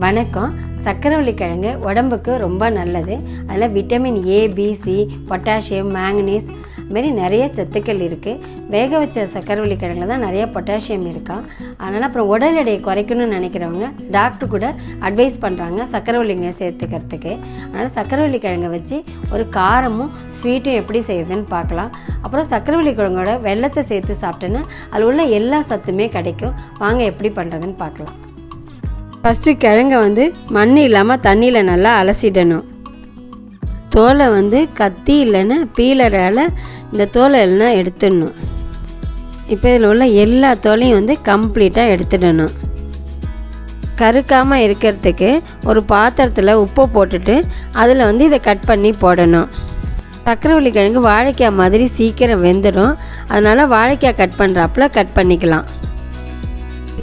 வணக்கம். சக்கரவள்ளி கிழங்கு உடம்புக்கு ரொம்ப நல்லது. அதில் vitamin A B C potassium manganese மாரி நிறைய சத்துக்கள் இருக்குது வேக வச்ச சக்கரவள்ளி கிழங்குல தான் நிறைய பொட்டாசியம் இருக்கா? அதனால் அப்புறம் உடல் எடையை குறைக்கணும்னு நினைக்கிறவங்க டாக்டர் கூட அட்வைஸ் பண்ணுறாங்க சக்கரவள்ளிங்க சேர்த்துக்கிறதுக்கு. அதனால் சக்கரவள்ளி கிழங்கை வச்சு ஒரு காரமும் ஸ்வீட்டும் எப்படி செய்யுதுன்னு பார்க்கலாம். அப்புறம் சக்கரவள்ளி கிழங்கோட வெள்ளத்தை சேர்த்து சாப்பிட்டோன்னா அதில் உள்ள எல்லா சத்துமே கிடைக்கும். வாங்க எப்படி பண்ணுறதுன்னு பார்க்கலாம். ஃபஸ்ட்டு கிழங்க வந்து மண் இல்லாமல் தண்ணியில் நல்லா அலசிடணும். தோலை வந்து கத்தி இல்லைன்னா பீலரால் இந்த தோலை எல்லாம் எடுத்துடணும். இப்போ இதில் உள்ள எல்லா தோலையும் வந்து கம்ப்ளீட்டாக எடுத்துடணும். கருக்காமல் இருக்கிறதுக்கு ஒரு பாத்திரத்தில் உப்பு போட்டுட்டு அதில் வந்து இதை கட் பண்ணி போடணும். சக்கரவள்ளி கிழங்கு வாழைக்காய் மாதிரி சீக்கிரம் வெந்துடும் அதனால் வாழைக்காய் கட் பண்ணுறாப்புல கட் பண்ணிக்கலாம்.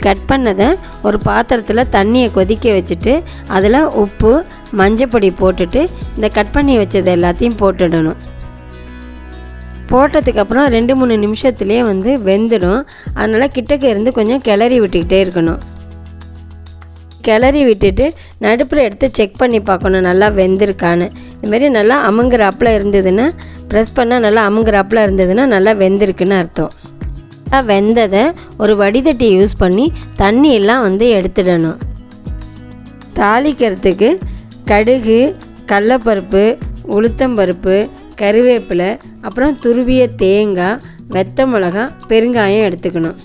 கட் பண்ணதை ஒரு பாத்திரத்தில் தண்ணியை கொதிக்க வச்சுட்டு அதில் உப்பு மஞ்சப்பொடி போட்டுட்டு இந்த கட் பண்ணி வச்சது எல்லாத்தையும் போட்டுடணும். போட்டதுக்கப்புறம் ரெண்டு மூணு நிமிஷத்துலேயே வந்து வெந்துடும். அதனால் கிட்டக்க இருந்து கொஞ்சம் கிளறி விட்டுக்கிட்டே இருக்கணும். கிளறி விட்டுட்டு நடுப்புற எடுத்து செக் பண்ணி பார்க்கணும் நல்லா வெந்திருக்கான்னு. இதுமாரி நல்லா அமுங்குறாப்பில் இருந்ததுன்னா ப்ரெஸ் பண்ணால் நல்லா அமுங்குறாப்பில் இருந்ததுன்னா நல்லா வெந்திருக்குன்னு அர்த்தம். நல்லா வெந்ததை ஒரு வடிதட்டி யூஸ் பண்ணி தண்ணியெல்லாம் வந்து எடுத்துடணும். தாளிக்கிறதுக்கு கடுகு கடலப்பருப்பு உளுத்தம்பருப்பு கருவேப்பிலை அப்புறம் துருவிய தேங்காய் வெத்த மிளகா பெருங்காயம் எடுத்துக்கணும்.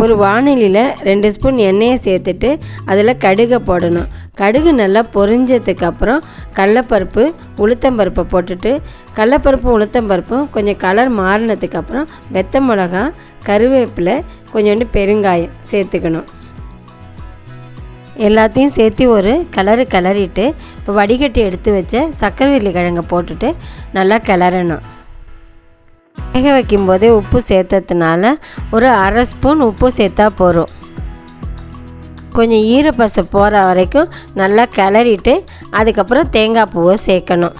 ஒரு வானிலையில் ரெண்டு ஸ்பூன் எண்ணெயை சேர்த்துட்டு அதில் கடுகை போடணும். கடுகு நல்லா பொரிஞ்சதுக்கு அப்புறம் கடலப்பருப்பு உளுத்தம்பருப்பை போட்டுட்டு கடலப்பருப்பும் உளுத்தம்பருப்பும் கொஞ்சம் கலர் மாறினதுக்கு அப்புறம் வெத்த மிளகா கருவேப்பிலை கொஞ்சோண்டு பெருங்காயம் சேர்த்துக்கணும். எல்லாத்தையும் சேர்த்து ஒரு கலரு கிளறிட்டு இப்போ வடிகட்டி எடுத்து வச்ச சக்கரவள்ளி கிழங்கை போட்டுட்டு நல்லா கிளறணும். வேக வைக்கும்போதே உப்பு சேர்த்ததுனால ஒரு அரை ஸ்பூன் உப்பு சேர்த்தா போதும். கொஞ்சம் ஈரப்பசை போகிற வரைக்கும் நல்லா கிளறிட்டு அதுக்கப்புறம் தேங்காய் பூவை சேர்க்கணும்.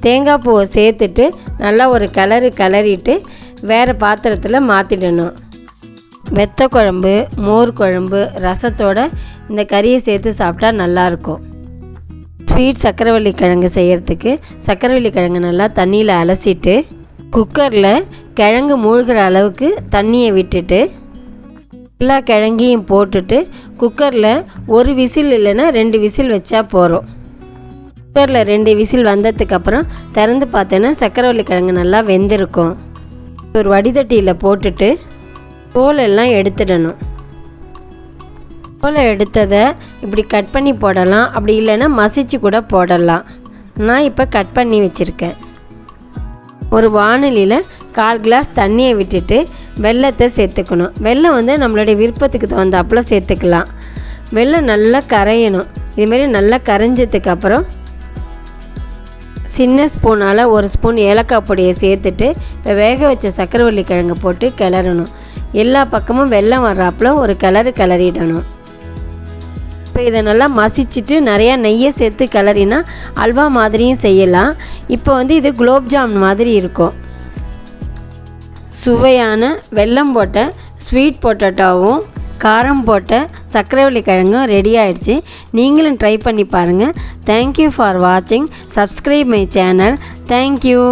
தேங்காய் பூவை சேர்த்துட்டு நல்லா ஒரு கிளறு கிளறிட்டு வேறு பாத்திரத்தில் மாற்றிடணும் வெத்த குழம்பு மோர் குழம்பு ரசத்தோட இந்த கறியை சேர்த்து சாப்பிட்டா நல்லாயிருக்கும் ஸ்வீட் சக்கரவள்ளி கிழங்கு செய்கிறதுக்கு சக்கரவள்ளி கிழங்கு நல்லா தண்ணியில் அலசிட்டு குக்கரில் கிழங்கு மூழ்கிற அளவுக்கு தண்ணியை விட்டுட்டு எல்லா கிழங்கையும் போட்டுட்டு குக்கரில் ஒரு விசில் இல்லைன்னா ரெண்டு விசில் வச்சா போகிறோம் குக்கரில் ரெண்டு விசில் வந்ததுக்கப்புறம் திறந்து பார்த்தேன்னா சக்கரவள்ளி கிழங்கு நல்லா வெந்திருக்கும். ஒரு வடிதட்டியில் போட்டுட்டு தோலெல்லாம் எடுத்துடணும். தோலை எடுத்ததை இப்படி கட் பண்ணி போடலாம். அப்படி இல்லைன்னா மசிச்சு கூட போடலாம். நான் இப்போ கட் பண்ணி வச்சுருக்கேன். ஒரு வானொலியில் கால் கிளாஸ் தண்ணியை விட்டுட்டு வெள்ளத்தை சேர்த்துக்கணும். வெல்லம் வந்து நம்மளுடைய விருப்பத்துக்கு தகுந்தாப்புல சேர்த்துக்கலாம். வெள்ளம் நல்லா கரையணும். இதுமாரி நல்லா கரைஞ்சதுக்கு அப்புறம் சின்ன ஸ்பூனால் ஒரு ஸ்பூன் ஏலக்காய் பொடியை சேர்த்துட்டு இப்போ வேக வச்ச சக்கரவள்ளி கிழங்கு போட்டு கிளறணும். எல்லா பக்கமும் வெள்ளம் வர்றாப்புல ஒரு கிளறு கிளறிடணும். இப்போ இதை நல்லா மசிச்சுட்டு நிறையா நெய்யை சேர்த்து கிளறினா அல்வா மாதிரியும் செய்யலாம். இப்போ வந்து இது குலோப்ஜாம் மாதிரி இருக்கும். சுவையான வெல்லம் போட்ட ஸ்வீட் பொட்டேட்டோவும் காரம் போட்ட சர்க்கரைவள்ளி கிழங்கும் ரெடி ஆயிடுச்சு. நீங்களும் ட்ரை பண்ணி பாருங்கள் தேங்க்யூ ஃபார் வாட்சிங் subscribe my channel thank you